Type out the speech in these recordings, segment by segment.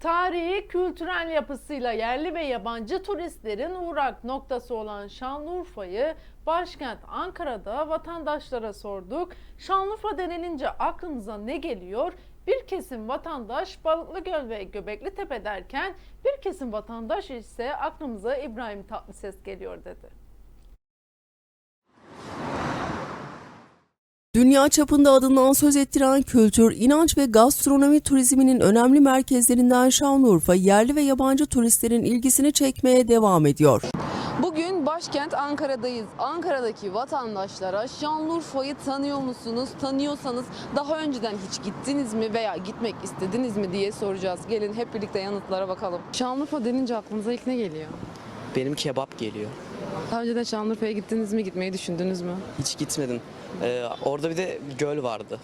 Tarihi, kültürel yapısıyla yerli ve yabancı turistlerin uğrak noktası olan Şanlıurfa'yı başkent Ankara'da vatandaşlara sorduk. Şanlıurfa denilince aklınıza ne geliyor? Bir kesim vatandaş Balıklıgöl ve Göbekli Tepe derken bir kesim vatandaş ise aklımıza İbrahim Tatlıses geliyor dedi. Dünya çapında adından söz ettiren kültür, inanç ve gastronomi turizminin önemli merkezlerinden Şanlıurfa, yerli ve yabancı turistlerin ilgisini çekmeye devam ediyor. Bugün başkent Ankara'dayız. Ankara'daki vatandaşlara Şanlıurfa'yı tanıyor musunuz? Tanıyorsanız daha önceden hiç gittiniz mi veya gitmek istediniz mi diye soracağız. Gelin hep birlikte yanıtlara bakalım. Şanlıurfa denince aklınıza ilk ne geliyor? Benim kebap geliyor. Daha önceden Şanlıurfa'ya gittiniz mi? Gitmeyi düşündünüz mü? Hiç gitmedim. Ee, orada bir de göl vardı.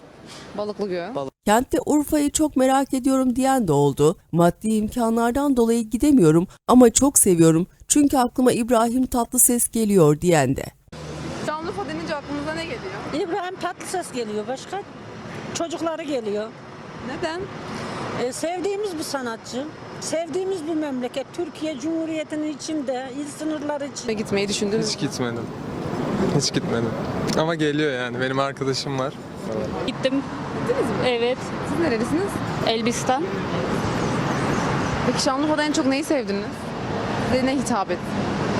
Balıklıgöl. Kentte Urfa'yı çok merak ediyorum diyen de oldu. Maddi imkanlardan dolayı gidemiyorum ama çok seviyorum çünkü aklıma İbrahim Tatlıses geliyor diyen de. Şanlıurfa denince aklınıza ne geliyor? İbrahim Tatlıses geliyor başka. Çocukları geliyor. Neden? Ee, sevdiğimiz bir sanatçı. Sevdiğimiz bir memleket. Türkiye Cumhuriyeti'nin içinde, il sınırları içinde. Gitmeyi düşündünüz Hiç gitmedim. Hiç gitmedim. Ama geliyor yani. Benim arkadaşım var. Gittim. Evet. Siz nerelisiniz? Elbistan. Peki Şanlıurfa'da en çok neyi sevdiniz? Size ne hitap etti?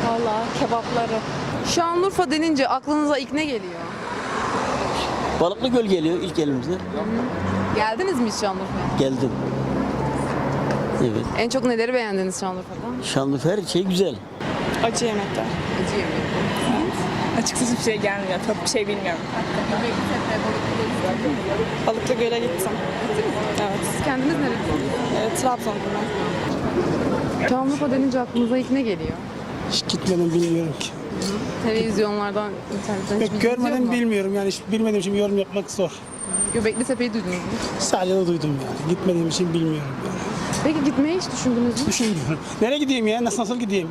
Valla kebapları. Şanlıurfa denince aklınıza ilk ne geliyor? Balıklı Göl geliyor ilk elimizde. Geldiniz mi hiç Şanlıurfa'ya? Geldim. Evet. En çok neleri beğendiniz Şanlıurfa'da? Şanlıurfa her şey güzel. Acı yemekler. Acı yemek. Açıkçası hiçbir şey gelmiyor. Çok bir şey bilmiyorum. Balıklı Göl'e gittim. Evet. Siz kendiniz nerelisiniz? evet Trabzon'dum ben. Şanlıurfa denince aklınıza ilk ne geliyor? Hiç gitmedim bilmiyorum ki. Televizyonlardan, internetten hiç Pek görmedim bilmiyorum yani hiç bilmediğim için yorum yapmak zor. Göbekli Tepe'yi duydunuz mu? Sadece de duydum yani. Gitmediğim için bilmiyorum yani. Peki gitmeyi hiç düşündünüz mü? Düşünmüyorum. Nereye gideyim ya? Nasıl nasıl gideyim?